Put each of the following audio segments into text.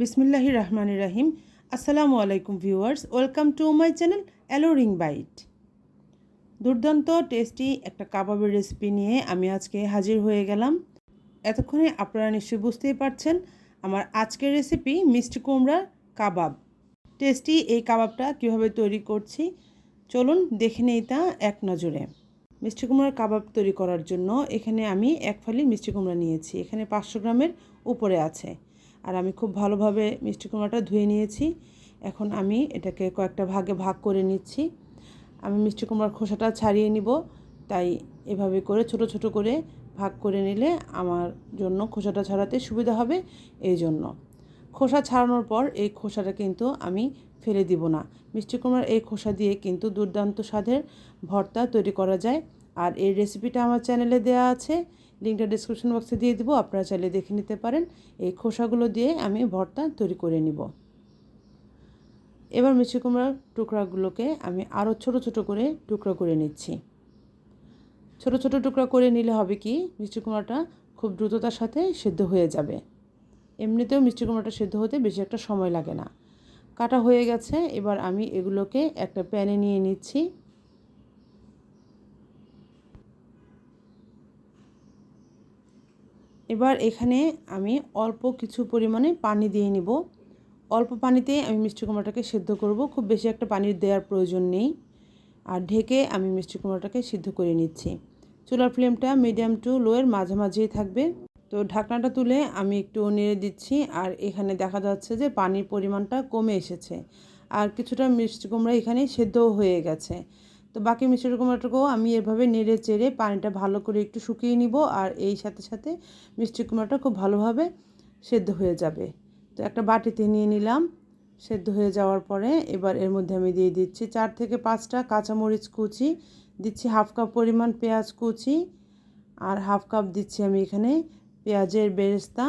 বিসমিল্লাহির রহমান রাহিম। আসসালামু আলাইকুম viewers, welcome to my channel alluring bite. দুর্দান্ত, টেস্টি একটা কাবাবের রেসিপি নিয়ে আমি আজকে হাজির হয়ে গেলাম। এতক্ষণে আপনারা নিশ্চয়ই বুঝতেই পারছেন আমার আজকের রেসিপি মিষ্টি কুমড়ার কাবাব। টেস্টি এই কাবাবটা কীভাবে তৈরি করছি, চলুন দেখে নেই তা এক নজরে। মিষ্টি কুমড়ার কাবাব তৈরি করার জন্য এখানে আমি এক ফালি মিষ্টি কুমড়া নিয়েছি। এখানে পাঁচশো গ্রামের উপরে আছে। আর আমি খুব ভালোভাবে মিষ্টি কুমড়াটা ধুয়ে নিয়েছি। এখন আমি এটাকে কয়েকটা ভাগে ভাগ করে নিচ্ছি। আমি মিষ্টি কুমড়ার খোসাটা ছাড়িয়ে নিব, তাই এভাবে করে ছোট ছোট করে ভাগ করে নিলে আমার জন্য খোসাটা ছাড়াতে সুবিধা হবে এই জন্য। খোসা ছাড়ানোর পর এই খোসাটা কিন্তু আমি ফেলে দিব না। মিষ্টি কুমড়ার এই খোসা দিয়ে কিন্তু দুর্দান্ত স্বাদের ভর্তা তৈরি করা যায়। আর এই রেসিপিটা আমার চ্যানেলে দেওয়া আছে। লিঙ্কটা ডিসক্রিপশন বক্সে দিয়ে দিব, আপনারা চাইলে দেখে নিতে পারেন। এই খোসাগুলো দিয়ে আমি ভর্তা তৈরি করে নিব। এবার মিষ্টি কুমড়ার টুকরাগুলোকে আমি আরও ছোট ছোট করে টুকরা করে নিচ্ছি। ছোট ছোট টুকরা করে নিলে হবে কি, মিষ্টি কুমড়াটা খুব দ্রুততার সাথে সেদ্ধ হয়ে যাবে। এমনিতেও মিষ্টি কুমড়াটা সেদ্ধ হতে বেশি একটা সময় লাগে না। কাটা হয়ে গেছে, এবার আমি এগুলোকে একটা প্যানে নিয়ে নিচ্ছি। এবার এখানে আমি অল্প কিছু পরিমাণে পানি দিয়ে নিব। অল্প পানিতে আমি মিষ্টি কুমড়াটাকে সেদ্ধ করব। খুব বেশি একটা পানির দেওয়ার প্রয়োজন নেই। আর ঢেকে আমি মিষ্টি কুমড়াটাকে সিদ্ধ করে নিচ্ছি। চুলার ফ্লেমটা মিডিয়াম টু লোয়ের মাঝামাঝিই থাকবে। তো ঢাকনাটা তুলে আমি একটু নেড়ে দিচ্ছি। আর এখানে দেখা যাচ্ছে যে পানির পরিমাণটা কমে এসেছে। আর কিছুটা মিষ্টি কুমড়া এখানে সেদ্ধও হয়ে গেছে। তো বাকি মিষ্টি কুমড়াটাকেও আমি এভাবে নেড়ে চেড়ে পানিটা ভালো করে একটু শুকিয়ে নিব আর এই সাথে সাথে মিষ্টি কুমড়াটা খুব ভালোভাবে সেদ্ধ হয়ে যাবে। তো একটা বাটিতে নিয়ে নিলাম, সেদ্ধ হয়ে যাওয়ার পরে এবার এর মধ্যে আমি দিয়ে দিচ্ছি চার থেকে পাঁচটা কাঁচামরিচ কুচি, দিচ্ছি হাফ কাপ পরিমাণ পেঁয়াজ কুচি আর হাফ কাপ দিচ্ছি আমি এখানে পেঁয়াজের বেরেস্তা।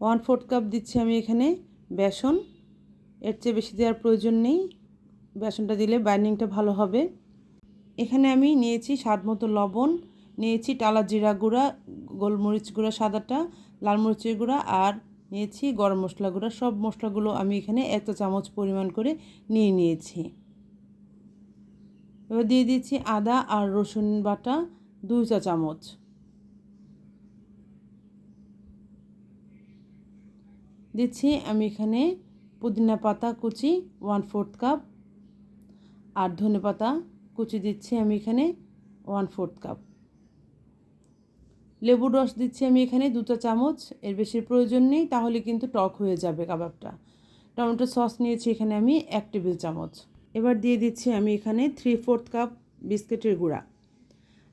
ওয়ান ফোর্থ কাপ দিচ্ছি আমি এখানে বেসন, এর চেয়ে বেশি দেওয়ার প্রয়োজন নেই। বেসনটা দিলে বাইন্ডিংটা ভালো হবে। এখানে আমি নিয়েছি স্বাদ মতো লবণ, নিয়েছি টালা জিরা গুঁড়া, গোলমরিচ গুঁড়া সাদাটা, লাল মরিচের গুঁড়া আর নিয়েছি গরম মশলা গুঁড়া। সব মশলাগুলো আমি এখানে এক চামচ পরিমাণ করে নিয়ে নিয়েছি। এবার দিয়ে দিচ্ছি আদা আর রসুন বাটা, দুই চা চামচ। দিচ্ছি আমি এখানে পুদিনা পাতা কুচি ওয়ান ফোর্থ কাপ আর ধনে পাতা কুচি দিচ্ছি আমি এখানে ওয়ান ফোর্থ কাপ লেবুর রস দিচ্ছি আমি এখানে দুটো চামচ, এর বেশি প্রয়োজন নেই, তাহলে কিন্তু টক হয়ে যাবে কাবাবটা। টমেটো সস নিয়েছি এখানে আমি এক টেবিল চামচ। এবার দিয়ে দিচ্ছি আমি এখানে থ্রি ফোর্থ কাপ বিস্কিটের গুঁড়া।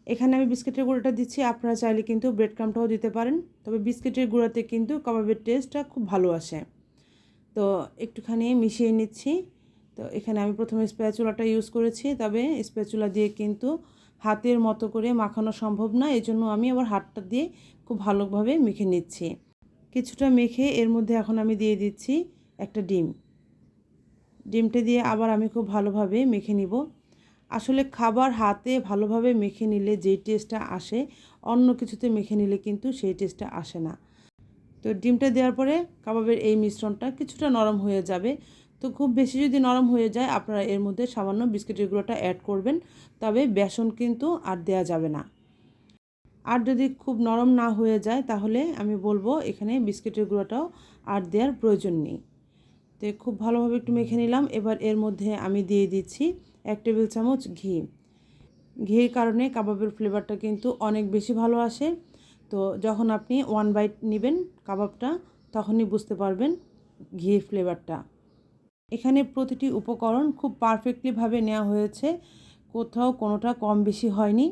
এখানে আমি বিস্কিটের গুঁড়োটা দিচ্ছি, আপনারা চাইলে কিন্তু ব্রেড ক্রামটাও দিতে পারেন, তবে বিস্কিটের গুঁড়াতে কিন্তু কাবাবের টেস্টটা খুব ভালো আসে। তো একটুখানি মিশিয়ে নিচ্ছি। তো এখানে আমি প্রথমে স্প্যাচুলাটা ইউজ করেছি, তবে স্প্যাচুলা দিয়ে কিন্তু হাতের মতো করে মাখানো সম্ভব না এই জন্য আমি আবার হাতটা দিয়ে খুব ভালোভাবে মেখে নিচ্ছি। কিছুটা মেখে এর মধ্যে এখন আমি দিয়ে দিচ্ছি একটা ডিম। ডিমটা দিয়ে আবার আমি খুব ভালোভাবে মেখে নিব। আসলে খাবার হাতে ভালোভাবে মেখে নিলে যেই টেস্টটা আসে, অন্য কিছুতে মেখে নিলে কিন্তু সেই টেস্টটা আসে না। তো ডিমটা দেওয়ার পরে কাবাবের এই মিশ্রণটা কিছুটা নরম হয়ে যাবে। তো খুব বেশি যদি নরম হয়ে যায়, আপনারা এর মধ্যে সামান্য বিস্কিটের গুঁড়োটা অ্যাড করবেন। তবে বেসন কিন্তু আর দেওয়া যাবে না। আর যদি খুব নরম না হয়ে যায়, তাহলে আমি বলব এখানে বিস্কিটের গুঁড়োটাও আর দেওয়ার প্রয়োজন নেই। তো খুব ভালোভাবে একটু মেখে নিলাম। এবার এর মধ্যে আমি দিয়ে দিচ্ছি এক টেবিল চামচ ঘি। ঘির কারণে কাবাবের ফ্লেভারটা কিন্তু অনেক বেশি ভালো আসে। তো যখন আপনি ওয়ান বাইট নেবেন কাবাবটা, তখনই বুঝতে পারবেন ঘির ফ্লেভারটা এখানে প্রতিটি উপকরণ খুব পারফেক্টলিভাবে নেওয়া হয়েছে। কোথাও কোনোটা কম বেশি হয়নি।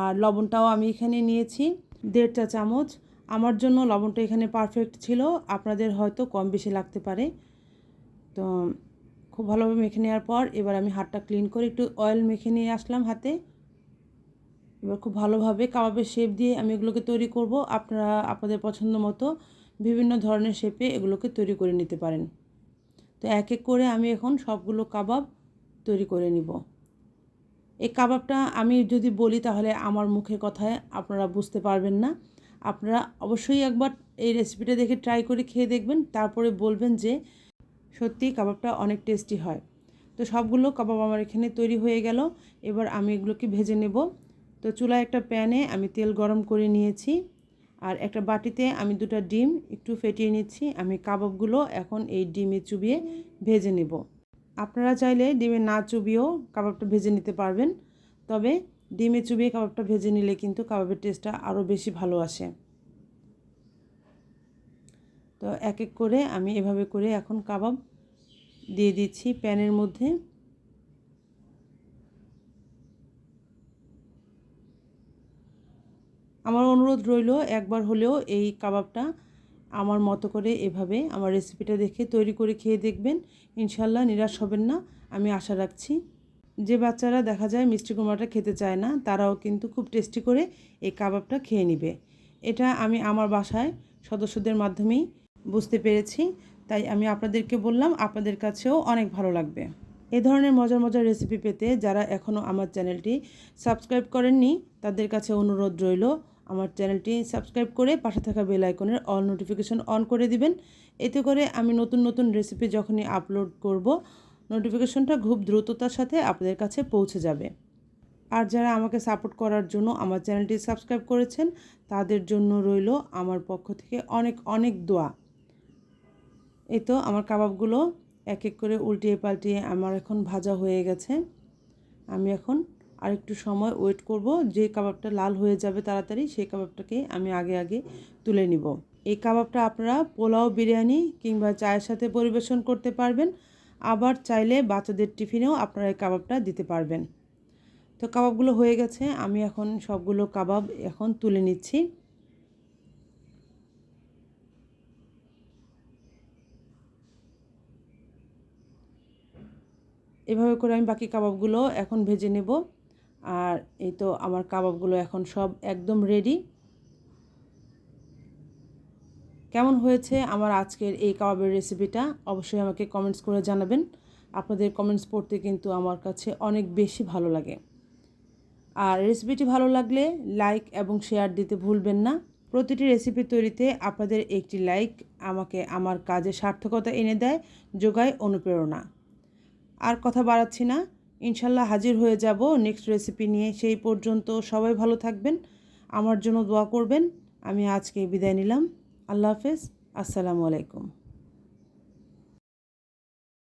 আর লবণটাও আমি এখানে নিয়েছি, দেড় চা চামচ। আমার জন্য লবণটা এখানে পারফেক্ট ছিল, আপনাদের হয়তো কম বেশি লাগতে পারে। তো খুব ভালোভাবে মেখে নেওয়ার পর এবার আমি হাতটা ক্লিন করে একটু অয়েল মেখে নিয়ে আসলাম হাতে। এবার খুব ভালোভাবে কাবাবের শেপ দিয়ে আমি এগুলোকে তৈরি করব। আপনারা, আপনাদের পছন্দ মতো বিভিন্ন ধরনের শেপে এগুলোকে তৈরি করে নিতে পারেন। তো এক এক করে আমি এখন সবগুলো কাবাব তৈরি করে নিব। এই কাবাবটা আমি যদি বলি তাহলে আমার মুখে কথায় আপনারা বুঝতে পারবেন না। আপনারা অবশ্যই একবার এই রেসিপিটা দেখে ট্রাই করে খেয়ে দেখবেন, তারপরে বলবেন যে সত্যি কাবাবটা অনেক টেস্টি হয়। তো সবগুলো কাবাব আমার এখানে তৈরি হয়ে গেল, এবার আমি এগুলোকে ভেজে নেব। তো চুলায় একটা প্যানে আমি তেল গরম করে নিয়েছি। আর একটা বাটিতে আমি দুটো ডিম একটু ফেটিয়ে নিচ্ছি। আমি কাবাবগুলো এখন এই ডিমে চুবিয়ে ভেজে নেব। আপনারা চাইলে ডিমে না চুবিয়েও কাবাবটা ভেজে নিতে পারবেন। তবে ডিমে চুবিয়ে কাবাবটা ভেজে নিলে কিন্তু কাবাবের টেস্টটা আরও বেশি ভালো আসে। তো এক এক করে আমি এভাবে করে এখন কাবাব দিয়ে দিচ্ছি প্যানের মধ্যে। আমার অনুরোধ রইল, একবার হলেও এই কাবাবটা আমার মতো করে এভাবে আমার রেসিপিটা দেখে তৈরি করে খেয়ে দেখবেন। ইনশাল্লাহ নিরাশ হবেন না, আমি আশা রাখছি। যে বাচ্চারা দেখা যায় মিষ্টি কুমড়াটা খেতে চায় না, তারাও কিন্তু খুব টেস্টি করে এই কাবাবটা খেয়ে নিবে। এটা আমি আমার বাসায় সদস্যদের মাধ্যমেই বুঝতে পেরেছি, তাই আমি আপনাদেরকে বললাম, আপনাদের কাছেও অনেক ভালো লাগবে। এ ধরনের মজার মজার রেসিপি পেতে যারা এখনও আমার চ্যানেলটি সাবস্ক্রাইব করেননি, তাদের কাছে অনুরোধ রইল আমার চ্যানেলটি সাবস্ক্রাইব করে পাশে থাকা বেল আইকনের অল নোটিফিকেশন অন করে দিবেন। এতে করে আমি নতুন নতুন রেসিপি যখনই আপলোড করব নোটিফিকেশনটা খুব দ্রুততার সাথে আপনাদের কাছে পৌঁছে যাবে। আর যারা আমাকে সাপোর্ট করার জন্য আমার চ্যানেলটি সাবস্ক্রাইব করেছেন, তাদের জন্য রইল আমার পক্ষ থেকে অনেক অনেক দোয়া। এই তো আমার কাবাবগুলো এক এক করে উল্টিয়ে পাল্টিয়ে আমার এখন ভাজা হয়ে গেছে। আমি এখন আরেকটু সময় ওয়েট করব। যে কাবাবটা লাল হয়ে যাবে তাড়াতাড়ি সেই কাবাবটাকে আমি আগে আগে তুলে নিব। এই কাবাবটা আপনারা পোলাও, বিরিয়ানি কিংবা চায়ের সাথে পরিবেশন করতে পারবেন। আবার চাইলে বাচ্চাদের টিফিনেও আপনারা এই কাবাবটা দিতে পারবেন। তো কাবাবগুলো হয়ে গেছে, আমি এখন সবগুলো কাবাব এখন তুলে নিচ্ছি। এভাবে করে আমি বাকি কাবাবগুলো এখন ভেজে নেব। আর এই তো আমার কাবাবগুলো এখন সব একদম রেডি কেমন হয়েছে আমার আজকের এই কাবাবের রেসিপিটা অবশ্যই আমাকে কমেন্টস করে জানাবেন। আপনাদের কমেন্টস পড়তে কিন্তু আমার কাছে অনেক বেশি ভালো লাগে। আর রেসিপিটি ভালো লাগলে লাইক এবং শেয়ার দিতে ভুলবেন না। প্রতিটি রেসিপি তৈরিতে আপনাদের একটি লাইক আমাকে আমার কাজে সার্থকতা এনে দেয়, যোগায় অনুপ্রেরণা। আর কথা বাড়াচ্ছি না। ইনশাল্লাহ হাজির হয়ে যাব নেক্সট রেসিপি নিয়ে। সেই পর্যন্ত সবাই ভালো থাকবেন, আমার জন্য দোয়া করবেন। আমি আজকে বিদায় নিলাম। আল্লাহ হাফেজ। আসসালামু আলাইকুম।